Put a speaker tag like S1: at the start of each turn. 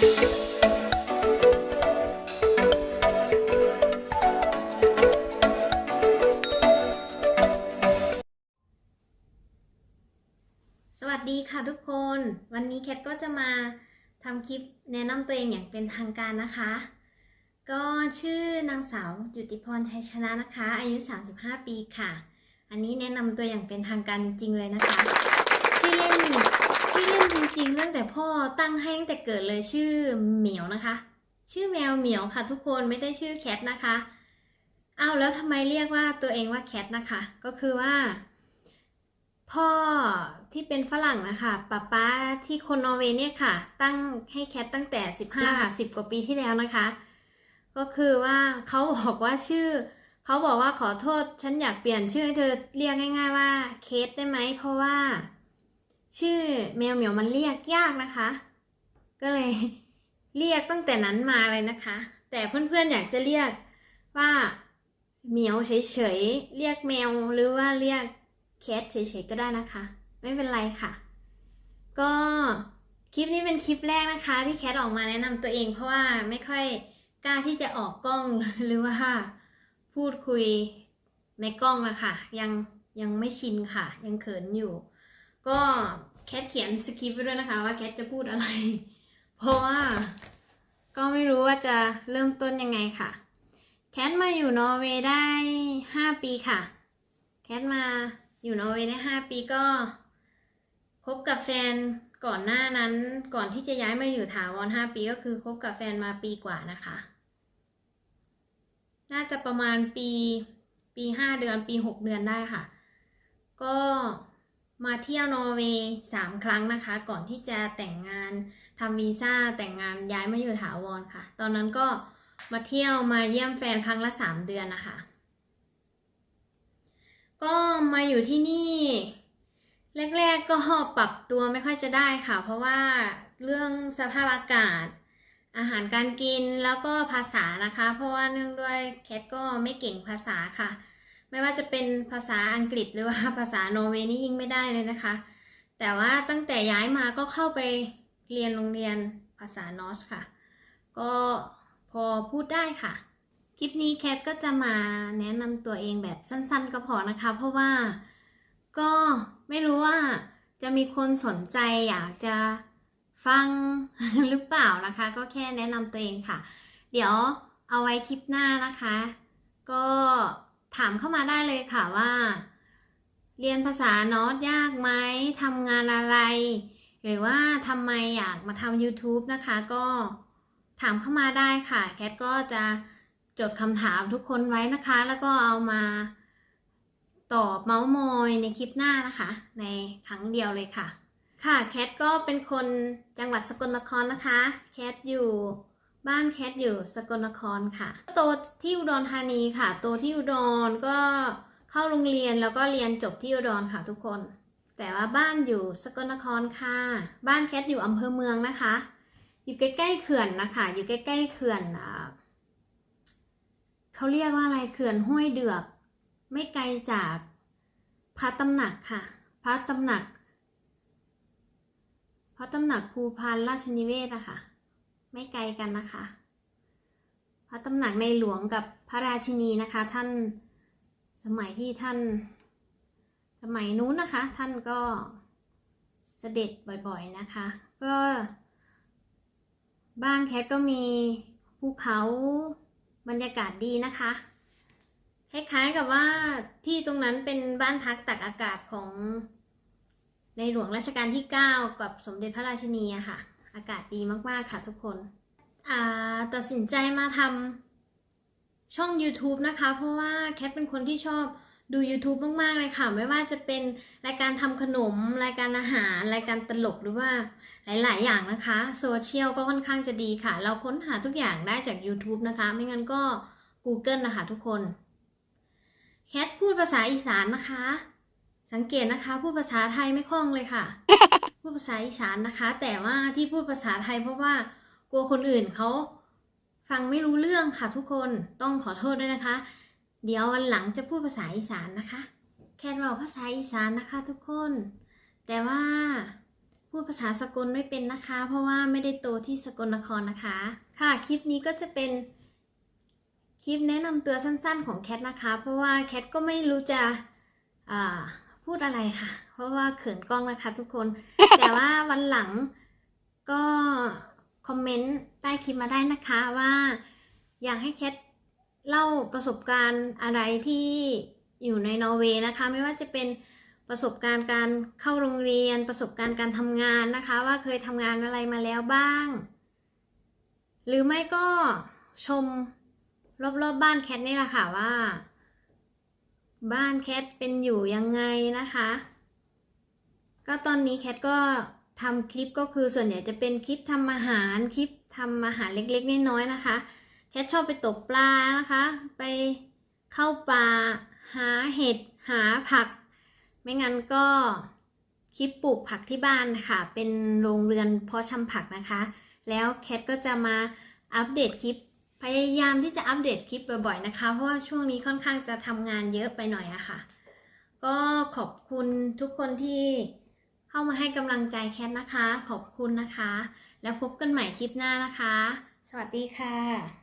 S1: สวัสดีค่ะทุกคน วันนี้แคทก็จะมาทำคลิปแนะนำตัวเองอย่างเป็นทางการนะคะ ก็ชื่อนางสาวจุติพรชัยชนะนะคะ อายุ 35 ปีค่ะ อันนี้แนะนำตัวอย่างเป็นทางการจริงๆเลยนะคะ ชื่อเล่น ชื่อเล่นจริงๆตั้งแต่พ่อตั้งให้ตั้งแต่เกิดเลยชื่อเหมียวนะคะ ชื่อแมวเหมียวค่ะทุกคนไม่ได้ชื่อแคทนะคะอ้าวแล้วทำไมเรียกว่าตัวเองว่าแคทนะคะ ก็คือว่า พ่อที่เป็นฝรั่งนะคะป้าป้าที่คนนอร์เวย์เนี่ยค่ะ ตั้งให้แคทตั้งแต่สิบห้าสิบกว่าปีที่แล้วนะคะ ก็คือว่าเขาบอกว่าชื่อเขาบอกว่าขอโทษ ฉันอยากเปลี่ยนชื่อให้เธอเรียกง่าย ๆว่าเคทได้ไหมเพราะว่า ชื่อแมวเหมียวมันเรียกยากนะคะ ก็เลยเรียกตั้งแต่นั้นมาเลยนะคะ แต่เพื่อนๆอยากจะเรียกว่าเหมียวเฉยๆเรียกแมวหรือว่าเรียกแคทเฉยๆก็ได้นะคะ ไม่เป็นไรค่ะ ก็คลิปนี้เป็นคลิปแรกนะคะ ที่แคทออกมาแนะนำตัวเองเพราะว่าไม่ค่อยกล้าที่จะออกกล้องหรือว่าพูดคุยในกล้องนะคะยังยังไม่ชินค่ะ ยังเขินอยู่ ก็แคทเขียนสคริปต์ไว้ด้วยนะคะ ว่าแคทจะพูดอะไร เพราะว่า ก็ไม่รู้ว่าจะเริ่มต้นยังไงค่ะ แคทมาอยู่นอร์เวย์ได้ห้าปีค่ะ แคทมาอยู่นอร์เวย์ได้ห้าปีก็คบกับแฟนก่อนหน้านั้นก่อนที่จะย้ายมาอยู่ถาวรห้าปีก็คือคบกับแฟนมาปีกว่านะคะ น่าจะประมาณปีปีห้าเดือนปีหกเดือนได้ค่ะ มาเที่ยวนอร์เวย์สามครั้งนะคะ ก่อนที่จะแต่งงานทำวีซ่าแต่งงานย้ายมาอยู่ถาวรค่ะ ตอนนั้นก็มาเที่ยวมาเยี่ยมแฟนครั้งละสามเดือนนะคะ ก็มาอยู่ที่นี่แรกๆก็ปรับตัวไม่ค่อยจะได้ค่ะ เพราะว่าเรื่องสภาพอากาศ อาหารการกินแล้วก็ภาษานะคะ เพราะว่าเนื่องด้วยแคทก็ไม่เก่งภาษาค่ะ ไม่ว่าจะเป็นภาษาอังกฤษหรือว่าภาษาโนเวนี่ยิ่งไม่ได้เลยนะคะ แต่ว่าตั้งแต่ย้ายมาก็เข้าไปเรียนโรงเรียนภาษานอสค่ะ ก็พอพูดได้ค่ะ คลิปนี้แคทก็จะมาแนะนำตัวเองแบบสั้นๆก็พอนะคะ เพราะว่าก็ไม่รู้ว่าจะมีคนสนใจอยากจะฟังหรือเปล่านะคะ ก็แค่แนะนำตัวเองค่ะ เดี๋ยวเอาไว้คลิปหน้านะคะ ก็ ถามเข้ามาได้เลยค่ะว่า เรียนภาษานอตยากไหมทำงานอะไร หรือว่าทำไมอยากมาทำ YouTube นะคะ ก็ถามเข้ามาได้ค่ะ แคทก็จะจดคำถามทุกคนไว้นะคะ แล้วก็เอามาตอบเมาส์มอยในคลิปหน้านะคะ ในครั้งเดียวเลยค่ะ ค่ะแคทก็เป็นคนจังหวัดสกลนครนะคะ แคทอยู่ บ้านแคทอยู่สกลนครค่ะโตที่อุดรธานีค่ะ โตที่อุดรก็เข้าโรงเรียนแล้วก็เรียนจบที่อุดรค่ะทุกคน แต่ว่าบ้านอยู่สกลนครค่ะ บ้านแคทอยู่อำเภอเมืองนะคะ อยู่ใกล้ๆเขื่อนนะคะ อยู่ใกล้ๆเขื่อนอ่าเขาเรียกว่าอะไรเขื่อนห้วยเดือก ไม่ไกลจากพระตำหนักค่ะ พระตำหนักพระตำหนักภูพานราชนิเวศอะค่ะ ไม่ไกลกันนะคะ พระตำหนักในหลวงกับพระราชินีนะคะ ท่านสมัยที่ท่าน สมัยนู้นนะคะ ท่านก็เสด็จบ่อยๆนะคะ ก็บ้านแคทก็มีภูเขาบรรยากาศดีนะคะ คล้ายๆกับว่าที่ตรงนั้นเป็นบ้านพักตักอากาศของในหลวงรัชกาลที่ 9 กับสมเด็จพระราชินีอะค่ะ อากาศดีมากๆค่ะทุกคนตัดสินใจมาทำช่อง YouTube นะคะ เพราะว่าแคทเป็นคนที่ชอบดู YouTube มาก ๆ เลยค่ะ ไม่ว่าจะเป็นรายการทำขนม รายการอาหาร รายการตลกหรือว่าหลาย ๆ อย่างนะคะโซเชียลก็ค่อนข้างจะดีค่ะ เราค้นหาทุกอย่างได้จาก YouTube นะคะ ไม่งั้นก็ Google นะคะทุกคน แคทพูดภาษาอีสานนะคะ สังเกตนะคะพูดภาษาไทยไม่คล่องเลยค่ะ พูดภาษาอีสานนะคะ แต่ว่าที่พูดภาษาไทยเพราะว่ากลัวคนอื่นเขาฟังไม่รู้เรื่องค่ะทุกคนต้องขอโทษด้วยนะคะ เดี๋ยววันหลังจะพูดภาษาอีสานนะคะ แค่บอกภาษาอีสานนะคะ ทุกคน แต่ว่าพูดภาษาสกลไม่เป็นนะคะ เพราะว่าไม่ได้โตที่สกลนครนะคะ ค่ะคลิปนี้ก็จะเป็นคลิปแนะนำตัวสั้นๆของแคทนะคะ เพราะว่าแคทก็ไม่รู้จะอ่า พูดอะไรค่ะ เพราะว่าเขินกล้องนะคะ ทุกคน แต่ว่าวันหลังก็คอมเมนต์ใต้คลิปมาได้นะคะว่า อยากให้แคทเล่าประสบการณ์อะไรที่อยู่ในนอร์เวย์นะคะ ไม่ว่าจะเป็นประสบการณ์การเข้าโรงเรียน ประสบการณ์การทำงานนะคะ ว่าเคยทำงานอะไรมาแล้วบ้าง หรือไม่ก็ชมรอบๆบบ้านแคทนี่แหละค่ะว่า บ้านแคทเป็นอยู่ยังไงนะคะ ก็ตอนนี้แคทก็ทำคลิปก็คือส่วนใหญ่จะเป็นคลิปทำอาหารคลิปทำอาหารเล็กๆน้อยๆนะคะ แคทชอบไปตกปลานะคะ ไปเข้าป่าหาเห็ดหาผัก ไม่งั้นก็คลิปปลูกผักที่บ้านค่ะเป็นโรงเรือนเพาะชำผักนะคะ แล้วแคทก็จะมาอัปเดตคลิป พยายามที่จะอัปเดตคลิปบ่อยๆนะคะ เพราะว่าช่วงนี้ค่อนข้างจะทำงานเยอะไปหน่อยอะค่ะ ก็ขอบคุณทุกคนที่เข้ามาให้กำลังใจแคทนะคะ ขอบคุณนะคะ แล้วพบกันใหม่คลิปหน้านะคะ สวัสดีค่ะ